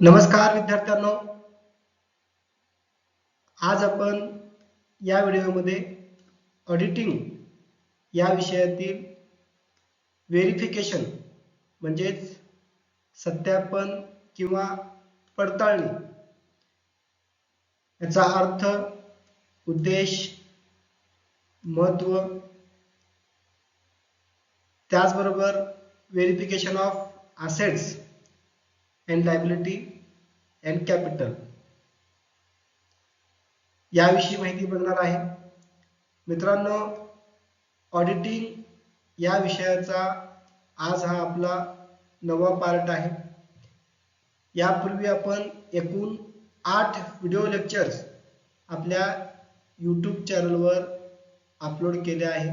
नमस्कार विद्यार्थ्यांनो. आज आपण या व्हिडिओमध्ये ऑडिटिंग या विषयातील व्हेरिफिकेशन म्हणजेच सत्यापन किंवा पडताळणी याचा अर्थ उद्देश महत्त्व त्याचबरोबर verification of assets and liability and capital याविषयी माहिती बघणार आहे. मित्रांनो ऑडिटिंग या विषयाचा आज हा आपला नवा पार्ट आहे. यापूर्वी आपण एकूण आठ व्हिडिओ लेक्चर्स आपल्या यूट्यूब चॅनलवर अपलोड केले आहे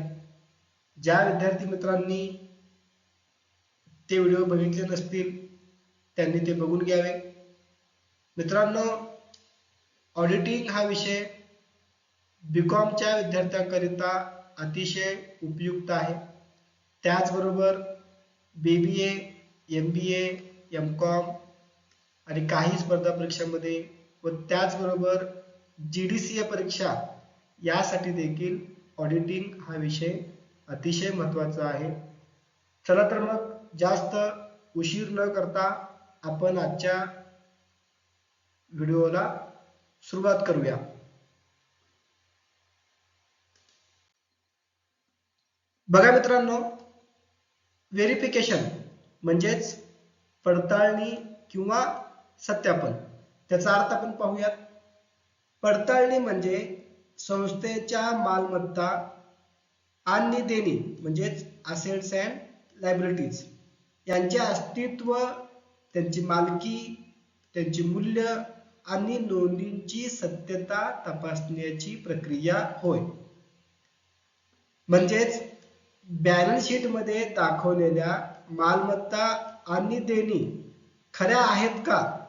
ज्या विद्यार्थी मित्रांनी ते व्हिडिओ बघितले नसतील त्यांनी ते बघून घ्यावे. मित्रांनो ऑडिटिंग हा विषय बीकॉमच्या विद्यार्थ्यांकरिता अतिशय उपयुक्त आहे. त्याचबरोबर B B A M B A M com आणि काही स्पर्धा परीक्षांमध्ये व त्याचबरोबर जी डी सी ए परीक्षा यासाठी देखील ऑडिटिंग हा विषय अतिशय महत्त्वाचा आहे. चला तर मग जास्त उशीर न करता आपण आजच्या व्हिडिओला सुरुवात करूया. बघा मित्रांनो व्हेरिफिकेशन म्हणजेच पडताळणी किंवा सत्यापन. त्याचा अर्थ आपण पाहूयात. पडताळणी म्हणजे संस्थेच्या मालमत्ता आणि देणी म्हणजेच असेट्स अँड लायबिलिटीज यांचे अस्तित्व त्यांची मालकी त्यांचे मूल्य आणि नोंदींची सत्यता तपासण्याची प्रक्रिया होय. म्हणजेच बॅलन्स शीटमध्ये दाखवलेल्या मालमत्ता आणि देणी खऱ्या आहेत का?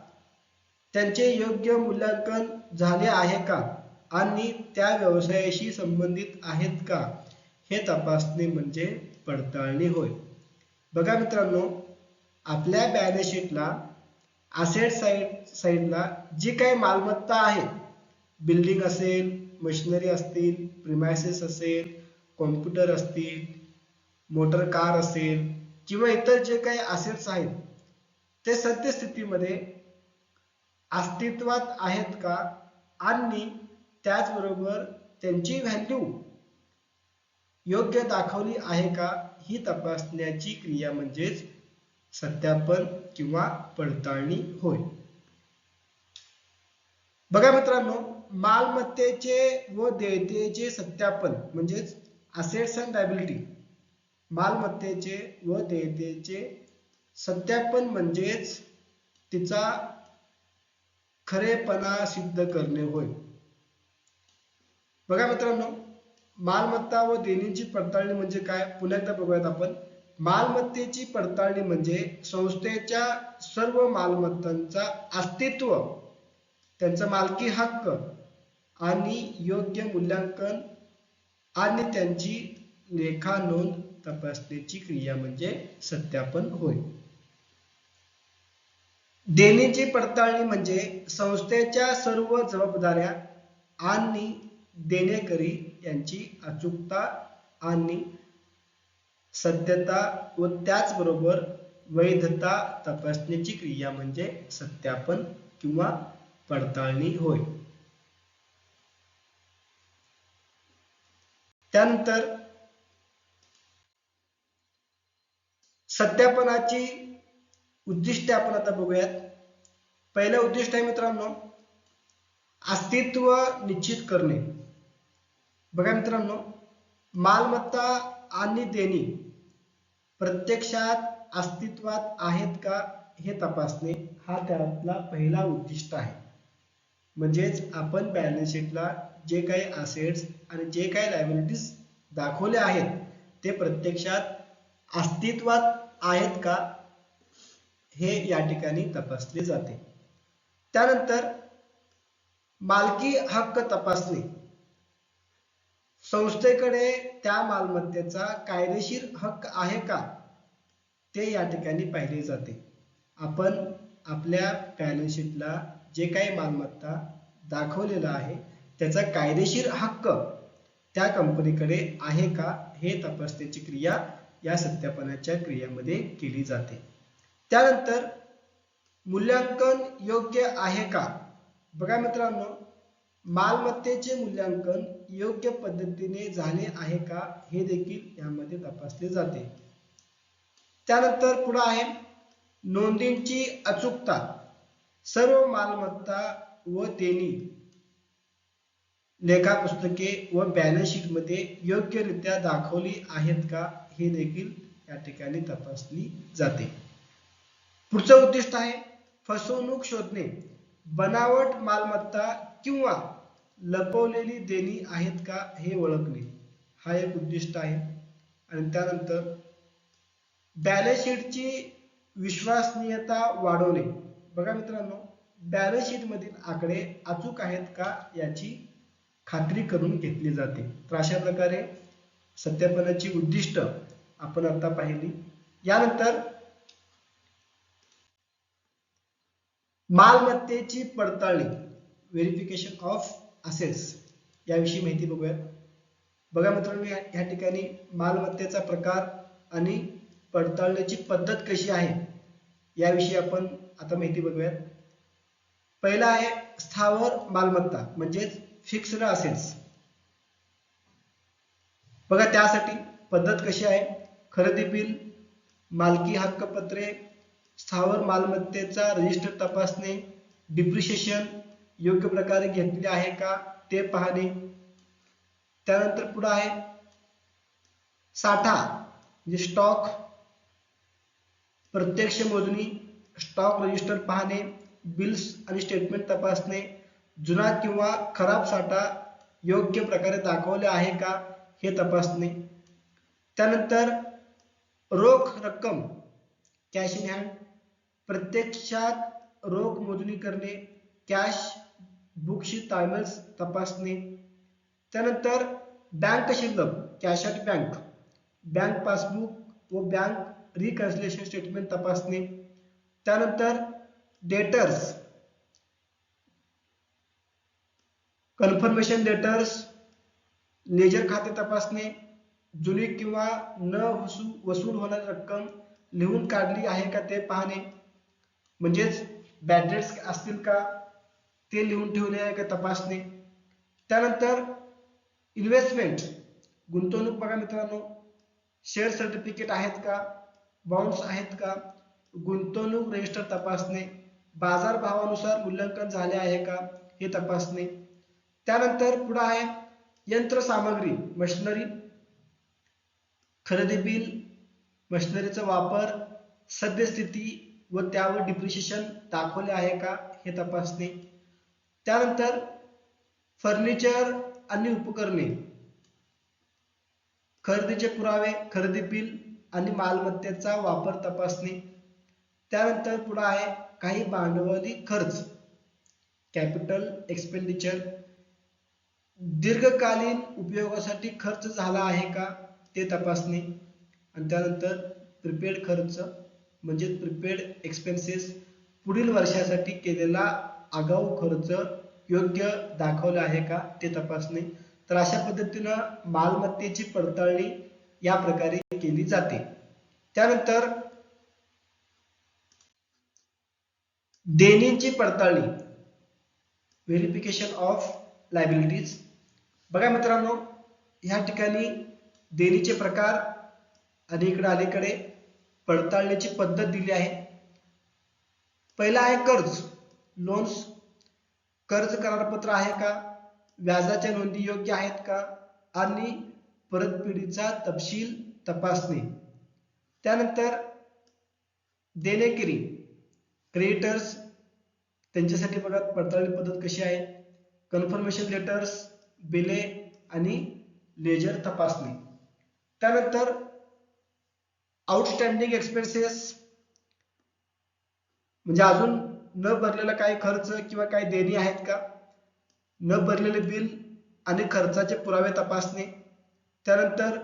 त्यांचे योग्य मूल्यांकन झाले आहे का? आणि त्या व्यवसायाशी संबंधित आहेत का? हे तपासणे म्हणजे पडताळणी होय. बघा मित्रांनो आपल्या बॅलन्स शीटला असेट साईड साईडला जी काही मालमत्ता आहे बिल्डिंग असेल मशिनरी असतील प्रिमायसेस असेल कॉम्प्युटर असतील मोटर कार असेल किंवा इतर जे काही असेट्स आहेत ते सद्यस्थितीमध्ये अस्तित्वात आहेत का? आणि त्याचबरोबर त्यांची व्हॅल्यू योग्य दाखवली आहे का? ही तपासण्याची क्रिया म्हणजेच सत्यापन किंवा पडताळणी होय. बघा मित्रांनो मालमत्तेचे व देयतेचे सत्यापन म्हणजेच असेट्स अँड लायबिलिटी मालमत्तेचे व देयतेचे सत्यापन म्हणजेच तिचा खरेपणा सिद्ध करणे होय. बघा मित्रांनो मालमत्ता व देणीची पडताळणी म्हणजे काय? पुन्हा एकदा बघूयात आपण. मालमत्तेची पडताळणी म्हणजे संस्थेच्या सर्व मालमत्तांचा अस्तित्व त्यांचा मालकी हक्क आणि योग्य मूल्यांकन आणि त्यांची लेखा नोंद तपासण्याची क्रिया म्हणजे सत्यापन होय. देणीची पडताळणी म्हणजे संस्थेच्या सर्व जबाबदाऱ्या आणि देणेकरी यांची अचूकता आणि सत्यता व त्याचबरोबर वैधता तपासण्याची क्रिया म्हणजे सत्यापन किंवा पडताळणी होय. त्यानंतर सत्यापनाची उद्दिष्टे आपण आता बघूयात. पहिलं उद्दिष्ट आहे मित्रांनो अस्तित्व निश्चित करणे. बघा मित्रांनो मालमत्ता आणि देणी प्रत्यक्षात अस्तित्वात आहेत का हे तपासणे हा त्यातला पहिला उद्दिष्ट आहे. म्हणजेच आपण बॅलन्स शीटला जे काही असेट्स आणि जे काही लायबिलिटीज दाखवले आहेत ते प्रत्यक्षात अस्तित्वात आहेत का हे या ठिकाणी तपासले जाते. त्यानंतर मालकी हक्क तपासणे. संस्थेकडे त्या मालमत्तेचा कायदेशीर हक्क आहे का? ते या ठिकाणी पाहिले जाते. आपण आपल्या बॅलन्स शीटला जे काही मालमत्ता दाखवलेला आहे त्याचा कायदेशीर हक्क त्या कंपनीकडे आहे का? हे तपासण्याची क्रिया या सत्यापनाच्या क्रियेमध्ये केली जाते. त्यानंतर मूल्यांकन योग्य आहे का? बघा मित्रांनो मालमत्तेचे मूल्यांकन योग्य पद्धतीने झाले आहे का हे देखील यामध्ये तपासले जाते. त्यानंतर पुढे आहे नोंदींची अचूकता सर्व मालमत्ता व देणी लेखा पुस्तके व बॅलन्स शीटमध्ये योग्यरित्या दाखवली आहेत का हे देखील या ठिकाणी तपासली जाते. पुढचं उद्दिष्ट आहे फसवणूक शोधणे बनावट मालमत्ता किंवा लपवलेली देणी आहेत का हे ओळखणे. हा एक उद्दिष्ट आहे. आणि त्यानंतर बॅलन्स शीटची विश्वसनीयता वाढवणे. बघा मित्रांनो बॅलन्स मधील आकडे अचूक आहेत का याची खात्री करून घेतली जाते. तर अशा प्रकारे सत्यापनाची उद्दिष्ट आपण आता पाहिली. यानंतर मालमत्तेची पडताळणी व्हेरिफिकेशन ऑफ असेल्स. याविषयी माहिती बघूयात बघा मित्रांनो या ठिकाणी मालमत्तेचा प्रकार आणि पडताळण्याची पद्धत कशी आहे याविषयी आपण आता माहिती बघूयात. पहिला आहे स्थावर मालमत्ता म्हणजेच फिक्स्ड असेल्स बघा त्यासाठी पद्धत कशी आहे खरेदी बिल मालकी हक्कपत्रे स्थावर मालमत्तेचा रजिस्टर तपासणे डिप्रिशिएशन योग्य प्रकारे घेतले का साठा स्टॉक प्रत्यक्ष मोजणी स्टॉक रजिस्टर पाहणे बिल्स स्टेटमेंट तपासणे, जुना किंवा खराब साठा योग्य प्रकारे दाखवले आहे का हे तपासणे. रोख रक्कम कॅश इन हँड प्रत्यक्षात रोख मोजणी करणे कॅश बुकशी ताळमेळ तपासणे. त्यानंतर बँक शिल्लक cash at bank bank passbook व बँक रिकन्सिलेशन स्टेटमेंट तपासणे. त्यानंतर डेटर्स कन्फर्मेशन लेटर्स लेजर खाते तपासणे. जुनी किंवा न वसू वसूल होणारी रक्कम लिहून काढली आहे का ते पाहणे. म्हणजेच बॅडेट्स असतील का? ते लिहून ठेवले आहे का तपासणे. त्यानंतर इन्व्हेस्टमेंट गुंतवणूक बघा मित्रांनो. शेअर सर्टिफिकेट आहेत का? बॉन्ड्स आहेत का? गुंतवणूक रजिस्टर तपासणे. बाजार भावानुसार मूल्यांकन झाले आहे का? हे तपासणे. त्यानंतर पुढे आहे यंत्रसामग्री मशिनरी खरेदी बिल मशिनरीचा वापर सद्यस्थिती व त्यावर डिप्रिशिएशन दाखवले आहे का? हे तपासणे. त्यानंतर फर्निचर आणि उपकरणे. खरेदीचे पुरावे खरेदी बिल आणि मालमत्तेचा वापर तपासणे. त्यानंतर पुढे आहे काही भांडवली खर्च. Capital expenditure. दीर्घकालीन उपयोगासाठी खर्च झाला आहे का ते तपासणे. आणि त्यानंतर प्रिपेड खर्च म्हणजे प्रिपेड एक्सपेन्सेस पुढील वर्षासाठी केलेला आगाऊ खर्च योग्य दाखवला आहे का ते तपासणे? तर अशा पद्धतीनं मालमत्तेची पडताळणी या प्रकारे केली जाते. त्यानंतर देणींची पडताळणी. व्हेरिफिकेशन ऑफ लायबिलिटीज बघा मित्रांनो ह्या ठिकाणी देणीचे प्रकार आणि इकडे अलीकडे पडताळण्याची पद्धत दिली आहे. पहिला आहे कर्ज. लोन्स कर्ज करारपत्र आहे का? व्याजाच्या नोंदी योग्य आहेत का? आणि परतफेडीचा तपशील तपासणे. त्यानंतर देणेकरी क्रिएटर्स त्यांच्यासाठी बघा पडताळणी पद्धत कशी आहे? कन्फर्मेशन लेटर्स बिले आणि लेजर तपासणे. त्यानंतर आउटस्टँडिंग एक्सपेन्सेस म्हणजे अजून न भरलेला काही खर्च किंवा काही देणी आहेत का? न भरलेले बिल आणि खर्चाचे पुरावे तपासणे. त्यानंतर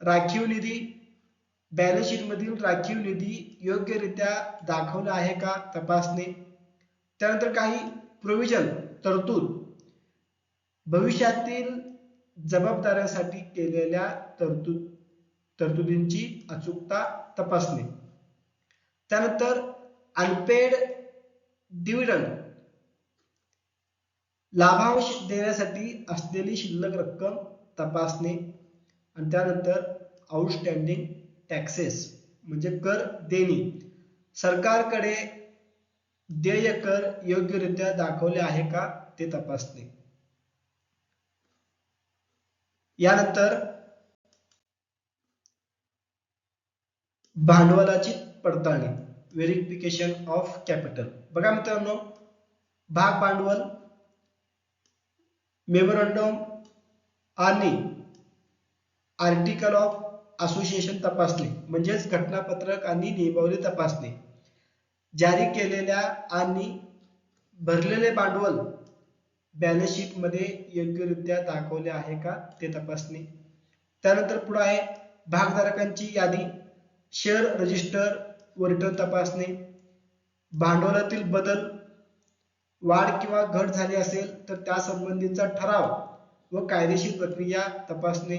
राखीव निधी बॅलन्स शीटमधील राखीव निधी योग्यरित्या दाखवला आहे का? तपासणे. त्यानंतर काही प्रोव्हिजन तरतूद. भविष्यातील जबाबदाऱ्यांसाठी केलेल्या तरतूद तरतुदींची अचूकता तपासणे. त्यानंतर अनपेड डिव्हिडंड लाभांश देण्यासाठी असलेली शिल्लक रक्कम तपासणे आणि त्यानंतर आउटस्टँडिंग टॅक्सेस म्हणजे कर देणी. सरकारकडे देय कर योग्यरित्या दाखवले आहे का ते तपासणे. यानंतर भांडवलाची पडताळणी. व्हेरिफिकेशन ऑफ कॅपिटल बघा मित्रांनो भाग भांडवल मेमोरंडम आणि आर्टिकल ऑफ असोसिएशन तपासणे म्हणजेच घटनापत्रक आणि नियमावली तपासणे. जारी केलेल्या आणि भरलेले भांडवल बॅलन्समध्ये योग्यरित्या दाखवले आहे का ते तपासणे. त्यानंतर पुढे आहे भागधारकांची यादी शेअर रजिस्टर व तपासणे भांडवलातील बदल वाढ किंवा घट झाली असेल तर त्या संबंधीचा ठराव व कायदेशीर प्रक्रिया तपासणे.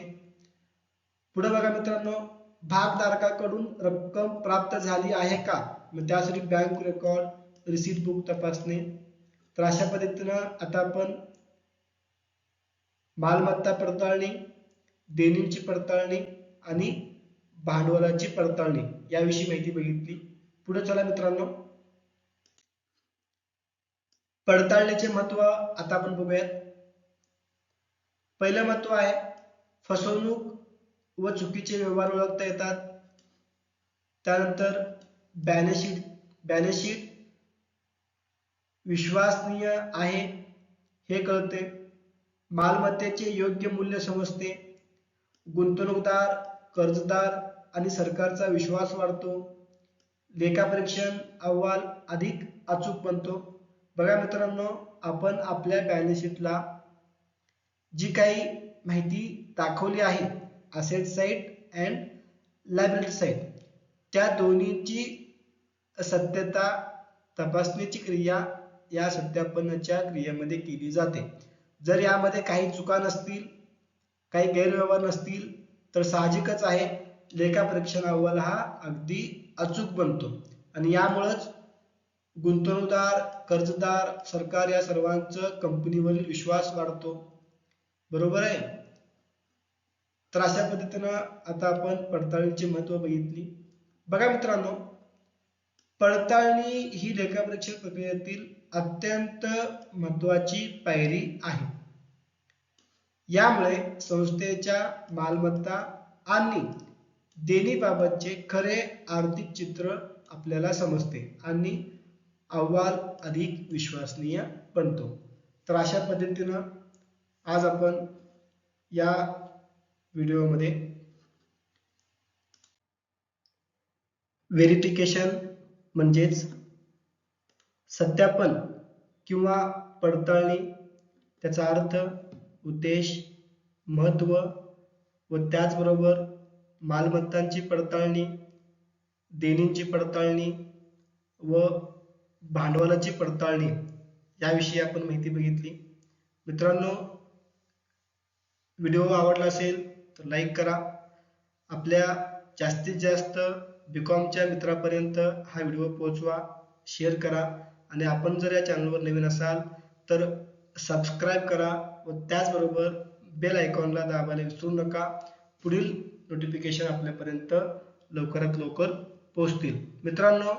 पुढे बघा मित्रांनो भागधारकाकडून रक्कम प्राप्त झाली आहे का? मग त्यासाठी बँक रेकॉर्ड रिसीट बुक तपासणे. तर अशा पद्धतीनं आता आपण मालमत्ता पडताळणी देणींची पडताळणी आणि भांडवलाची पडताळणी याविषयी माहिती बघितली. पुढे चला मित्रांनो. पडताळण्याचे महत्त्व आता आपण बघूयात. पहिलं महत्त्व आहे फसवणूक व चुकीचे व्यवहार ओळखता येतात. त्यानंतर बॅलन्सशीट बॅलन्सशीट विश्वसनीय आहे हे कळते. मालमत्तेचे योग्य मूल्य समजते. गुंतवणूकदार कर्जदार आणि सरकारचा विश्वास वाढतो. लेखापरीक्षण अहवाल अधिक अचूक बनतो. बघा मित्रांनो आपण आपल्या बॅलन्सशीटला जी काही माहिती दाखवली आहे asset side and liability side त्या दोन्हीची सत्यता तपासणीची क्रिया या सत्यापनाच्या क्रियेमध्ये केली जाते. जर यामध्ये काही चुका नसतील काही गैरव्यवहार नसतील तर साहजिकच आहे लेखापरीक्षण अहवाल हा अगदी अचूक बनतो. आणि यामुळेच गुंतवणूकदार कर्जदार सरकार या सर्वांचं कंपनीवरील विश्वास वाढतो. बरोबर आहे? तर अशा पद्धतीनं आता आपण पडताळणीचे महत्त्व बघितली. बघा मित्रांनो पडताळणी ही लेखापरीक्षक प्रक्रियेतील अत्यंत महत्वाची पायरी आहे. यामुळे संस्थेच्या मालमत्ता आणि देणीबाबतचे खरे आर्थिक चित्र आपल्याला समजते आणि अहवाल अधिक विश्वसनीय बनतो. तर अशा पद्धतीनं आज आपण या व्हिडिओमध्ये व्हेरिफिकेशन म्हणजेच सत्यापन किंवा पडताळणी त्याचा अर्थ उद्देश महत्त्व व त्याचबरोबर मालमत्तांची पडताळणी देणींची पडताळणी व भांडवलाची पडताळणी याविषयी आपण माहिती बघितली. मित्रांनो व्हिडिओ आवडला असेल तर लाईक करा. आपल्या जास्तीत जास्त बीकॉमच्या मित्रापर्यंत हा व्हिडिओ पोहोचवा शेअर करा आणि आपण जर या चॅनलवर नवीन असाल तर सबस्क्राईब करा व त्याचबरोबर बेल आयकॉनला दाबायला विसरू नका. पुढील नोटिफिकेशन आपल्यापर्यंत लवकरात लवकर पोहोचतील. मित्रांनो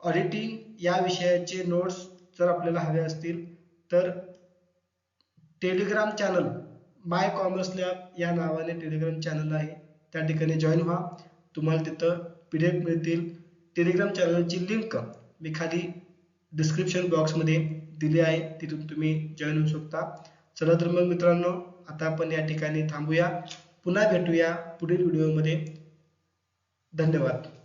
ऑडिटिंग या विषयाचे नोट्स जर आपल्याला हवे असतील तर Telegram channel my commerce lab या नावाने टेलिग्राम चॅनल आहे. त्या ठिकाणी जॉईन व्हा. तुम्हाला तिथं पी डी एफ मिळतील. टेलिग्राम चॅनलची लिंक मी खाली डिस्क्रिप्शन बॉक्समध्ये दिली आहे. तिथून तुम्ही जॉईन होऊ शकता. चला तर मग मित्रांनो आता आपण या ठिकाणी थांबूया. पुन्हा भेटूया पुढील व्हिडिओमध्ये. धन्यवाद.